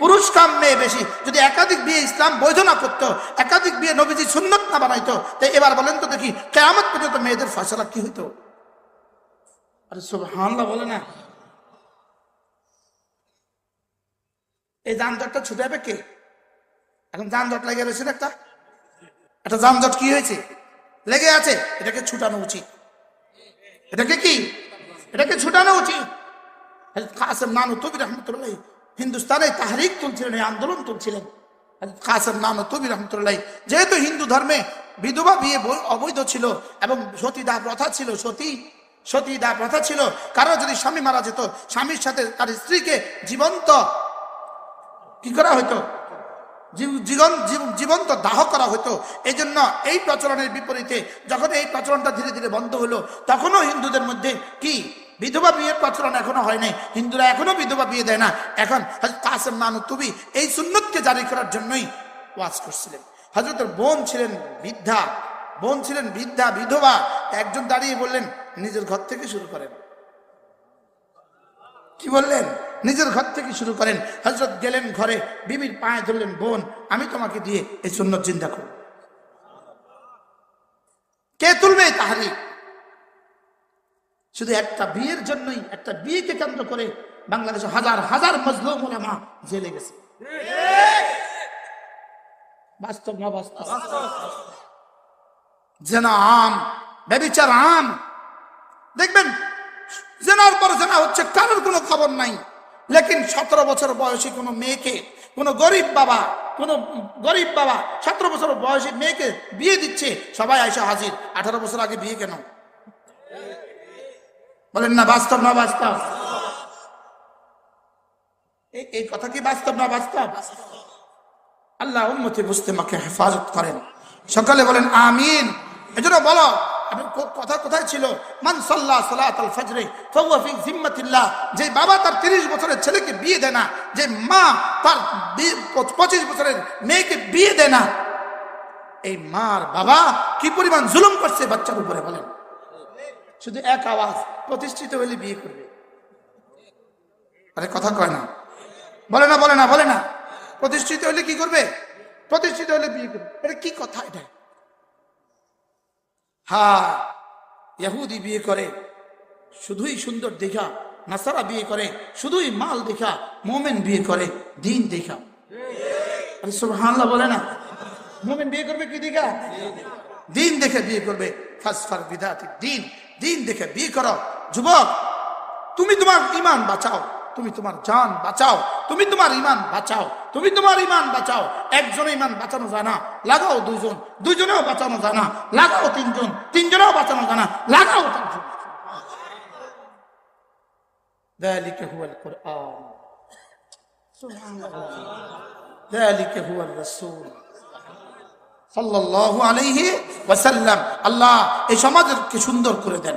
পুরুষ কাম মেয়ে বেশি। যদি একাধিক বিয়ে ইসলাম বৈধ না করতো, একাধিক বিয়ে নবীজি সুন্নত না বানাইতো, তো এবার বলেন তো দেখি কেমন পর্যন্ত মেয়েদের ফসলা কি হইতো? আরে সব হানলা বলে না। এই যানজটটা ছুটে যাবে কে? এখন যানজট লেগে রয়েছে একটা? একটা যানজট কি হয়েছে? লেগে আছে, এটাকে ছুটানো উচিত। এটাকে কি? এটাকে ছুটানো উচিত। কাসেম নানুতুবি রহমতুল্লাহ হিন্দুস্তানে তাহরিক তুলছিলেন, এই আন্দোলন তুলছিলেন। হযরত কাসেম নানুতুবি রহমতুল্লাহ যেহেতু হিন্দু ধর্মে বিধবা বিয়ে অবৈধ ছিল এবং সতীদাহ প্রথা ছিল, সতী সতীদাহ প্রথা ছিল, কারও যদি স্বামী মারা যেত, স্বামীর সাথে তার স্ত্রীকে জীবন্ত, কি করা হতো জীবন জীবন্ত দাহ করা হতো এই জন্য এই প্রচলনের বিপরীতে যখন এই প্রচলনটা ধীরে ধীরে বন্ধ হলো, তখনও হিন্দুদের মধ্যে কি বিধবা বিয়ের প্রচলন এখনও হয় নাই। হিন্দুরা এখনও বিধবা বিয়ে দেয় না। এখন কাসেম নানু তুবি এই সুন্নতকে জারি করার জন্যই ওয়াজ করছিলেন। হজরতের বোন ছিলেন বৃদ্ধা। বোন ছিলেন বৃদ্ধা, বিধবা। একজন দাঁড়িয়ে বললেন, নিজের ঘর থেকে শুরু করেন। কি বললেন? নিজের ঘর থেকে শুরু করেন। হজরত গেলেন ঘরে, বিবির পায়ে ধরলেন, বোন, আমি তোমাকে দিয়ে এই সুন্নত চিন্তা করব। কে তুলবে তাহারি শুধু একটা বিয়ের জন্যই, একটা বিয়েকে কেন্দ্র করে বাংলাদেশে হাজার হাজার মজলুম ওলামা জেলে গেছে। বাস্তব না বাস্তব? জেনা আম, ব্যবিচার আম। দেখবেন, জেনার পর জেনা হচ্ছে, কারোর কোনো খবর নাই। লেকিন সতেরো বছর বয়সী কোনো মেয়েকে, কোনো গরিব বাবা, কোনো গরিব বাবা সতেরো বছর বয়সী মেয়েকে বিয়ে দিচ্ছে, সবাই আইসা হাজির। আঠারো বছর আগে বিয়ে কেন? বলেন না, বাস্তব না বাস্তব? এই- কথা কি বাস্তব না বাস্তব? আল্লাহ উম্মতি মুসলিমাকে হেফাজত করেন। সকালে বলেন, আমিন। এজন্য বলো কথা কোথায় ছিল? সাল্লাহ সালাত আল ফজরে ফি জিম্মাতিল্লাহ। যে বাবা তার 30 বছরের ছেলেকে বিয়ে দেয় না, যে মা তার বি- পঁচ- 25 বছরের মেয়েকে বিয়ে দেয় না। এই বাবা কি পরিমাণ করছে, বাচ্চার উপরে বলেন। শুধু এক আওয়াজ, প্রতিষ্ঠিত হলে বিয়ে করবে। আরে কথা কয় না। বলে না বলে না বলে না। প্রতিষ্ঠিত হলে কি করবে? প্রতিষ্ঠিত হলে বিয়ে করবে। এটা কি কথা এটা? হ্যাঁ ইহুদি বিয়ে করে, শুধুই সুন্দর দেখা। নাসারা বিয়ে করে, শুধুই মাল দেখা। মোমেন বিয়ে করে, দিন দেখা। আরে সুবহানাল্লাহ বলে না। মোমেন বিয়ে করবে কি দেখা? দিন দেখে বিয়ে করবে। ফাসফার বিদাতি, দিন। দিন দেখে বিয়ে করো যুবক তুমি তোমার ইমান বাঁচাও তুমি তোমার জান বাঁচাও তুমি তোমার ইমান বাঁচাও তুমি তোমার ইমান বাঁচাও একজন ইমান বাঁচানো যায় না লাগাও দুইজন দুইজনেও বাঁচানো যায় না লাগাও তিনজন তিনজনেও বাঁচানো যায় না লাগাও তিনজন ذلك هو القرآن سبحان الله ذلك هو الرسول সাল্লাল্লাহু আলাইহি ওয়াসাল্লাম। আল্লাহ এই সমাজকে সুন্দর করে দেন।